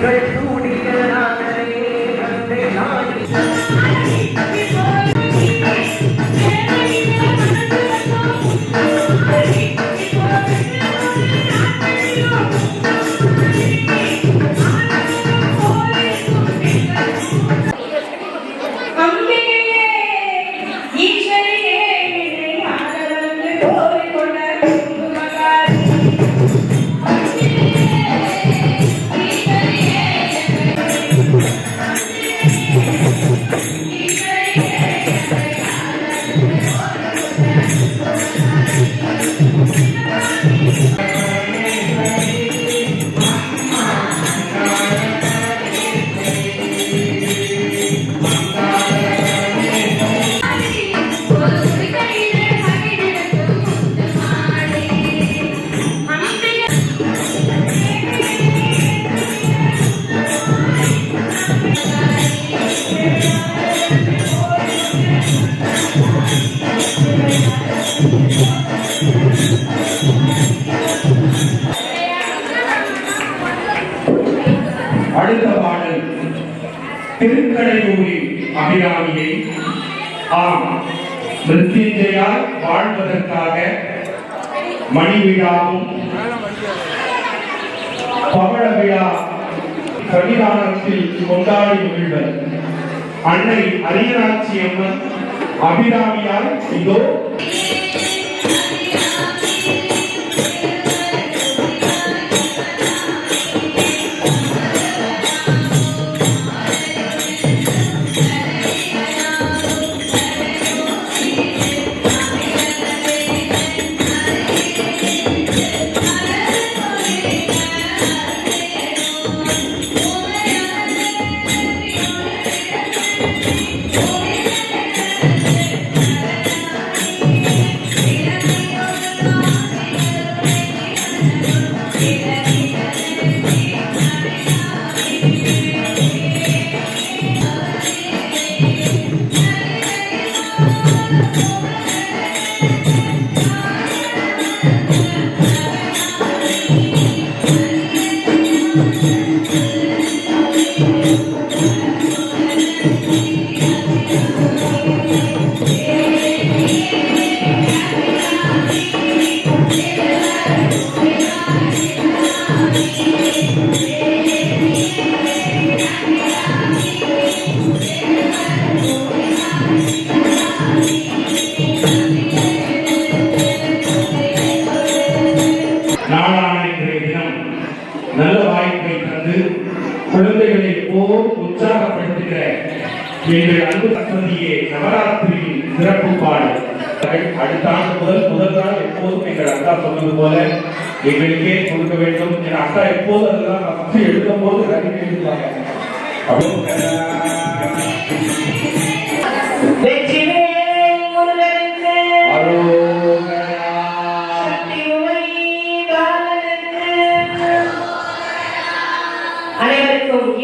ganha de மணி விழாவும் பவள விழா சன்னிதானத்தில் கொண்டாடி மகிழ்வர். அன்னை அரியராட்சி அம்மன் அபிராமியால் இதோ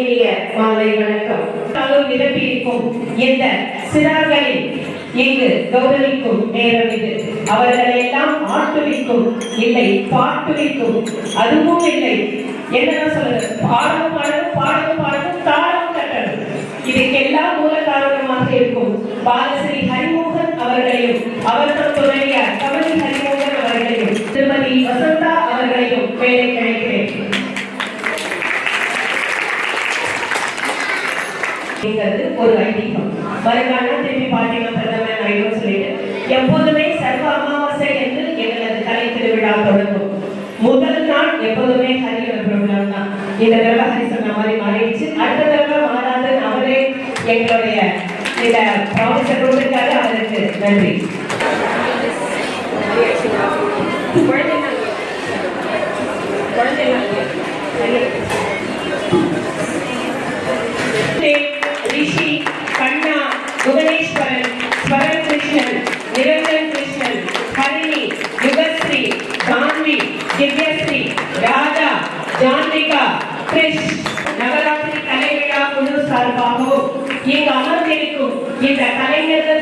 இனிய மாலை வணக்கம். தானும் நிரப்பியிருக்கும் இந்த சிறார்களில் இங்கு கௌரவிக்கும் நேரம் இது. அவர்களை எல்லாம் ஆட்டுவிக்கும் இல்லை பாட்டுவிக்கும். அதுவும் இல்லை. என்னதான் சொல்றது? பாடவும் பாடவும் பாடவும் பாடவும் தாளம் கட்டணும். இதுக்கெல்லாம் மூல காரணமாக இருக்கும் பாலஸ்ரீ ஹரிமோகன் அவர்களையும் அவர்கள் துணைய தமிழ் ஹரிமோகன் அவர்களையும் திருமதி வசந்தா அவர்களையும் வேலை கிடைக்கிறேன் அப்படிங்கிறது ஒரு ஐதீகம். மறுநாள் திருப்பி பாட்டிமா பிரதமர் நாயுடு சொல்லிட்டு எப்போதுமே சர்வ அமாவாசை என்று எங்களது கலை திருவிழா தொடங்கும். முதல் நாள் எப்போதுமே ஹரியோட ப்ரோக்ராம் தான். இந்த தடவை ஹரி சொன்ன மாதிரி மாறிடுச்சு. அடுத்த தடவை மாறாது. அவரே எங்களுடைய இந்த ப்ராமிஸை கொடுத்துருக்காரு. அவருக்கு நன்றி. ரிஷி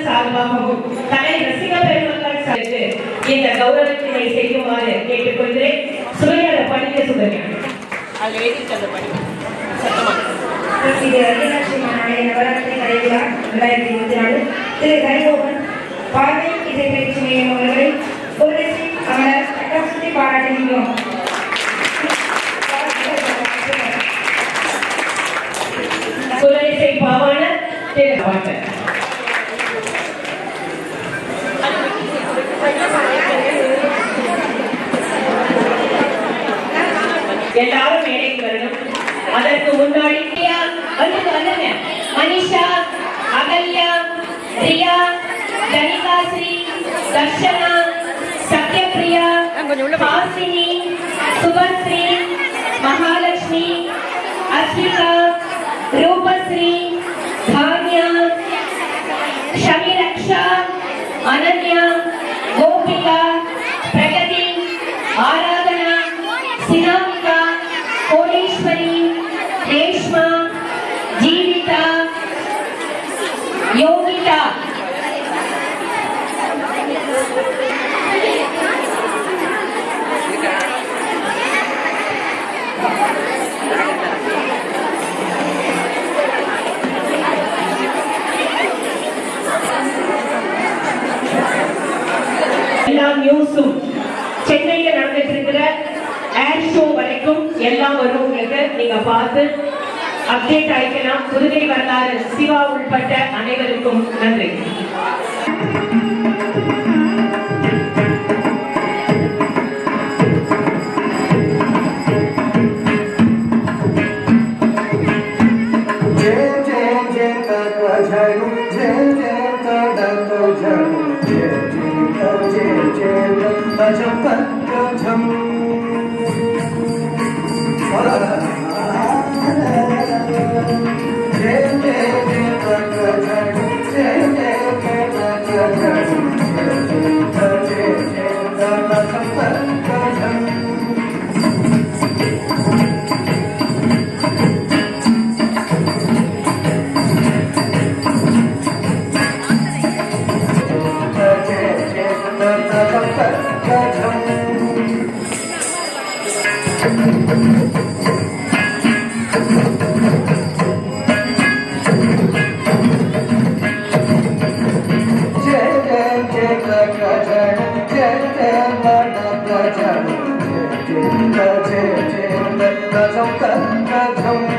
கலைஞர்கள் சார்பாகவும் கலை ரசிக பெருமக்கள் சார்ந்து இந்த கௌரவத்தினை செய்யுமாறு கேட்டுக்கொள்கிறேன். சுவையை படிக்க சுபரியா அதில் எழுதிட்டு அந்த படி இது விஜயலட்சுமி நாயுடு நவராத்திரி கலைவிழா ரெண்டாயிரத்தி இருபத்தி நாலு. திரு கரிமோகன் பார்வை இசை பயிற்சி மையம் அவர்களை பொருளசி அமரர் கட்டாசத்தை பாராட்டுகின்றோம் யோகிதா எல்லா நியூஸும் சென்னையில நடந்துட்டு இருக்கிற ஏர் ஷோ வரைக்கும் எல்லாம் வரும் உங்களுக்கு. நீங்க பார்த்து அப்டேட் அளிக்கலாம் புதுகை வரலாறு சிவா உள்பட்ட அனைவருக்கும் நன்றி Thank you. Thank you. Kadam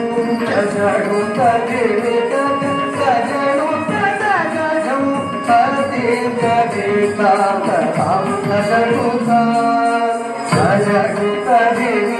సజడు సజడు సజం సదే సజడు సజడు సజడు సజడు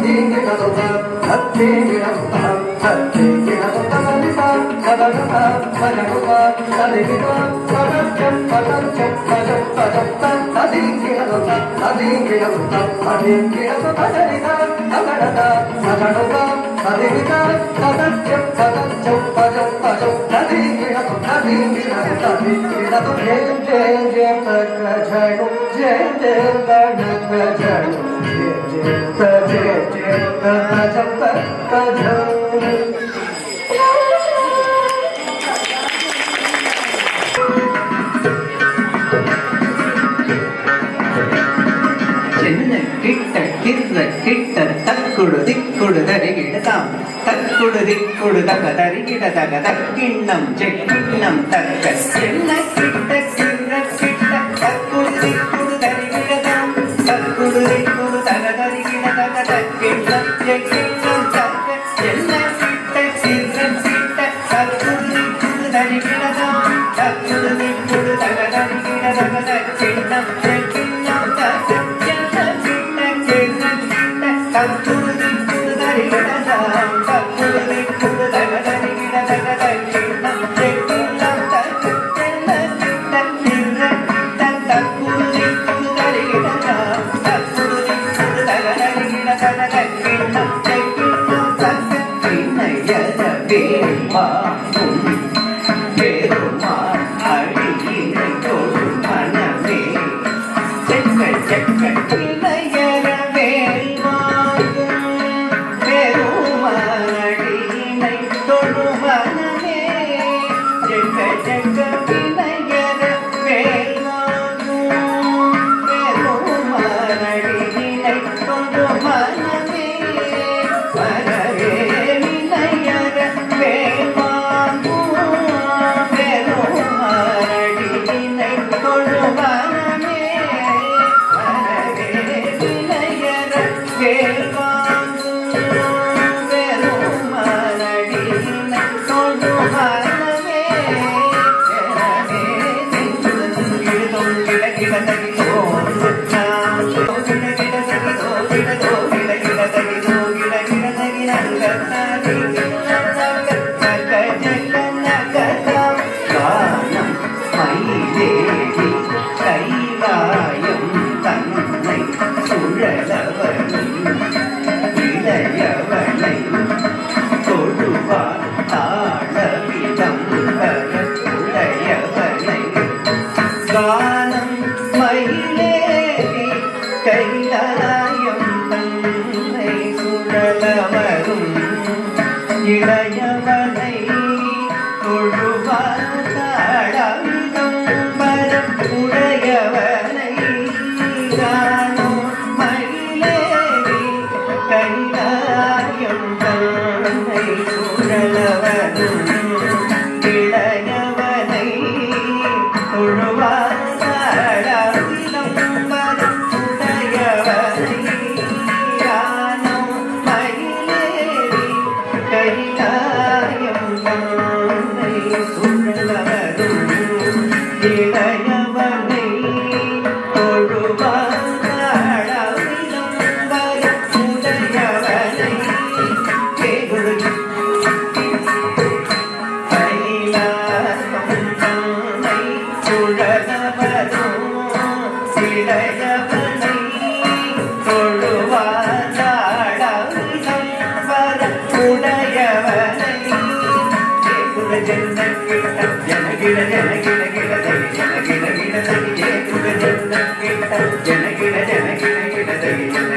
సత్యే గిడ సత్యే గిడ సత్యే గిడ పదరుతాం పదరుతాం తదిగితాం పదంచం పదంచం పదం పదంతాం తదింగిరదుతాం తదింగిరదుతాం తదింగిరదు పదరితాం తగడతాం తగడుతాం తదిగితాం పదంచం పదంచం పదం పదం తదింగిరదు తదింగిరదు తదింగిరదు జయం జయం జయం తగ్గ జయము జయం జయం తగ్గ జయము జయం జయం తగ్గ జయం తగ్గ జయం తగ్గ జయం திர்ர கிட்ட தக்குடு திக்குடு தரிகிட தாம் தக்குடு திக்குடு தக தரிகிட தக தக்கிண்ணம் செக்கிண்ணம் தக்க சென்ன கிட்ட கிர்ர கிட்ட தக்குடு திக்குடு தரிகிட தாம் தக்குடு தக தரிகிட தக்கிண்ணம் செக்கிண்ணம் கானம் for a while. மலை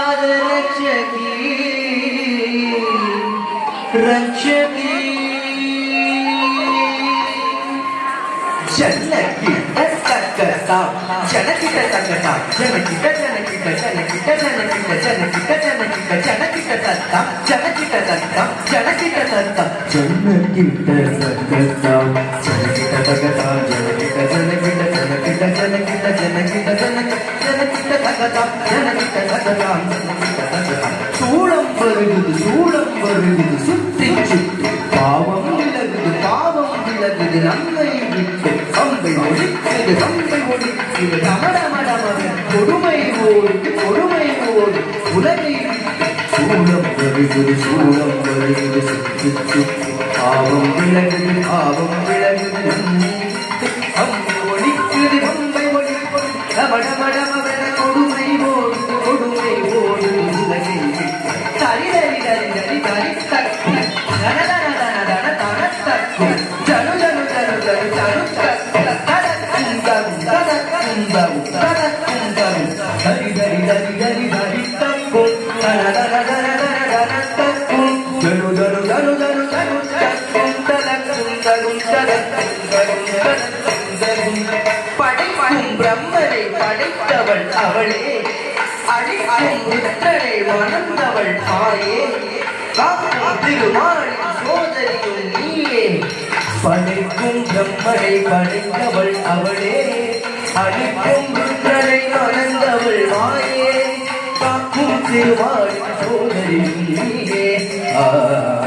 नारक्षति रक्षति जनकि तत्कर्ता जनकित तत्कर्ता जनकित जनकित जनकित जनकित जनकित जनकित जनकित तत्ता जनकित तत्ता जनकित तत्ता जनकित तत्कर्ता जनकित तत्कर्ता जनकित जनकित சூழம் வருகிறது சூழம் வருகிறது சுற்றி சுற்றி. பாவம் விலகுது பாவம் விலகுது நன்மை விட்டு. கம்பை ஒழிக்கிறது கம்பை ஒழிக்கிறது டமடமடமக கொடுமை ஓடு கொடுமை ஓடு உலகை சூழம் வருகிறது சூழம் வருகிறது சுற்றி சுற்றி. பாவம் விலகுது பாவம் விலகுது நன்மை படைத்தவள் அவளே. அடிக்கும் புத்தனை மணந்தவள் தாயே. காக்கும் திருமாலின் சோதரியும் நீயே. படைக்கும் பிரம்மனை படைத்தவள் அவளே. அடிக்கும் புத்தனை மணந்தவள் மாயே காக்கும் திருமாலின் சோதரியும் நீயே. ஆ.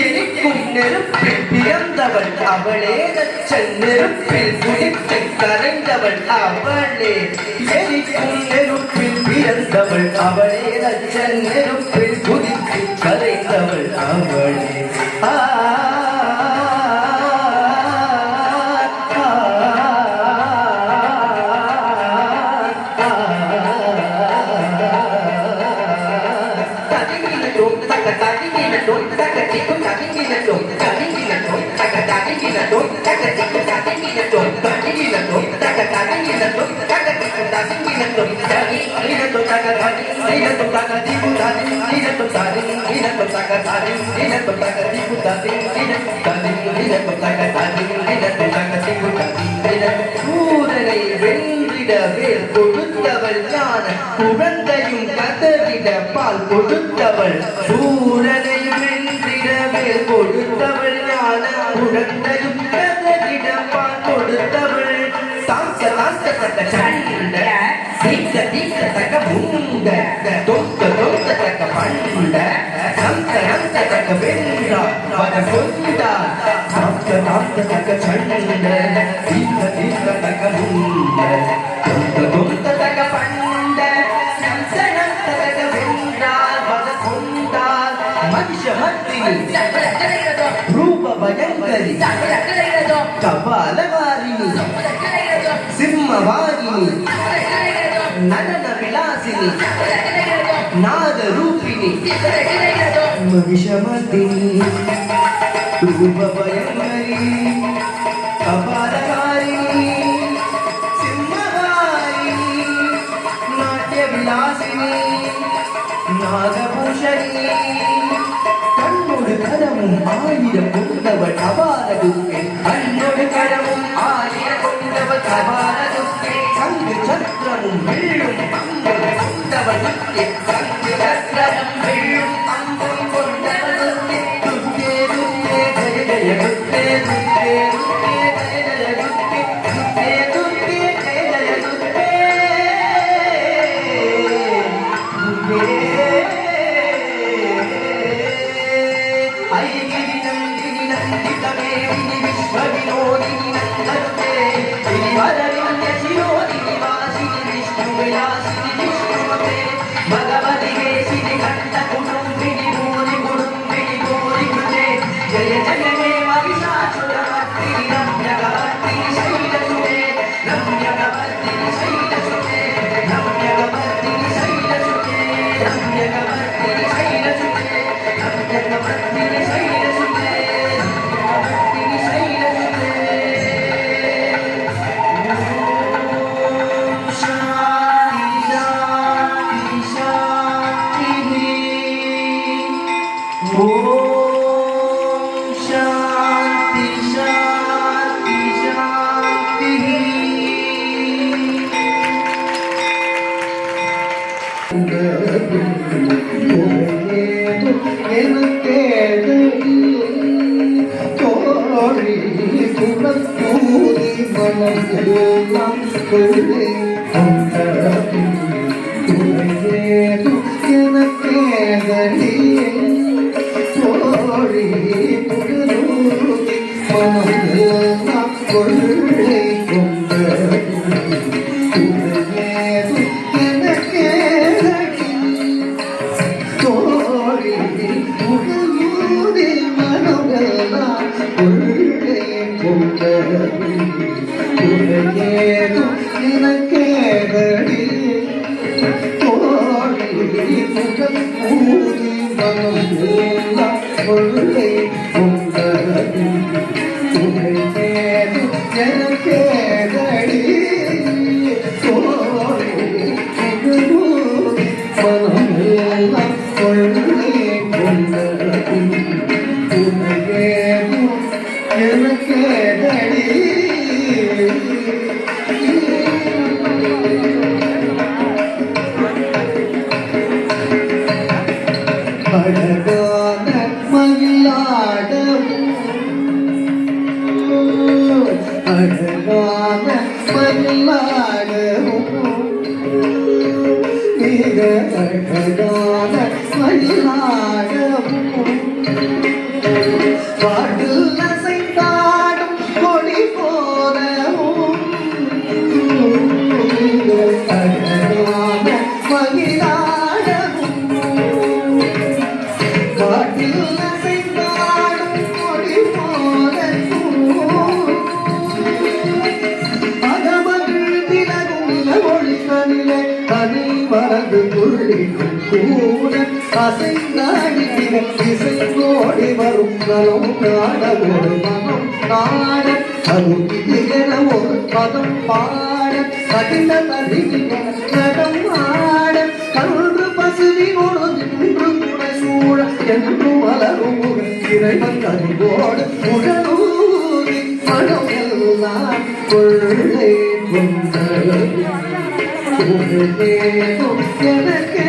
எரிக்கும் நெருப்பில் பிறந்தவள் அவளே நச்சல் நெருப்பில் குடித்து கரைந்தவள் அவளே. எரிக்கும் நெருப்பில் பிறந்தவள் அவளே நச்சல் சூரனை வென்றிட வேல் கொடுத்தவள் ஞான குழந்தையும் கதறிட பால் கொடுத்தவள். சூரனை வென்றிட கொடுத்தவள் ஞான குழந்தையும் கதறிட பால் கொடுத்தவள். தாங்க தாங்க தக்க சண்ட தீக்க தீக்க தக்க முண்ட தொக்க தொக்க தக்க பண்ட நந்த நந்த தக்க வென்றா வத கொண்டா நந்த தாத்த தக்க சண்ட தீத்த தீத்த தக்க முண்ட தொந்த தொந்த தக்க பண்ட நந்த நந்த தக்க வென்றால் பத கொண்டால் மனுஷ மத்தினி ரூப பயங்கரி கபாலவாரிணி சிம்மவாரிணி நடன விலாசினி நாத ரூபிணி மகிஷமர்தினி ரூபபயங்கரி கபாலகாரிணி சிம்மவாரிணி நாட்டிய விலாசினி நாகபூஷணி. கண்ணோடு கரமும் ஆயிரம் கொண்டவள் அபார துர்க்கை கண்ணோடு கரமும் ஆயிரம் கொண்டவள் அபார துர்க்கை சங்கு சத்திரமும் வெள்ளும் அம்பும் கொண்டவள் துர்க்கை சங்கு சத்திரமும் வெள்ளும் മനസ്സിലെല്ലാം കൊള്ളേ കൊണ്ടടക്കും തുറയേതും എനക്കേതടിയേ തോഴി പുതുതി മനസ്സിലെല്ലാം കൊള്ളേ ஆசை நாடி திசை இசைந்தோடி வரும் நலம் நாட ஒரு மனம் நாட அது திகழ ஒரு பதம் பாட கடின தருகின நடம் ஆட கருள் பசுவினோடு நின்று துணை சூழ என்று மலரும் இறைவன் கருவோடு புகழூரி மனம் எல்லாம் கொள்ளை கொண்டது எனக்கே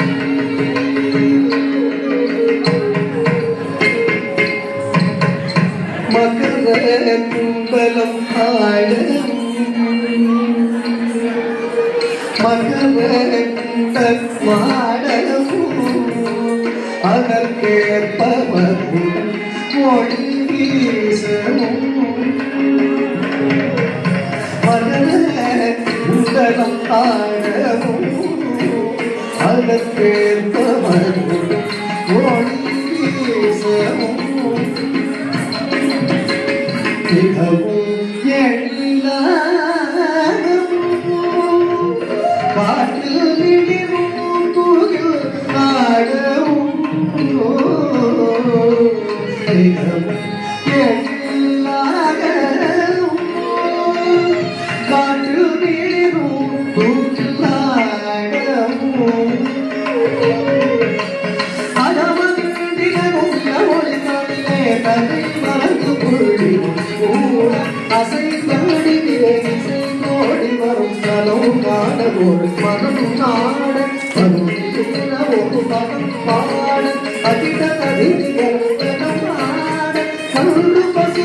மிகவும் எழிலாகவும் காற்றில் விடிவும் புகழ் ஆடவும்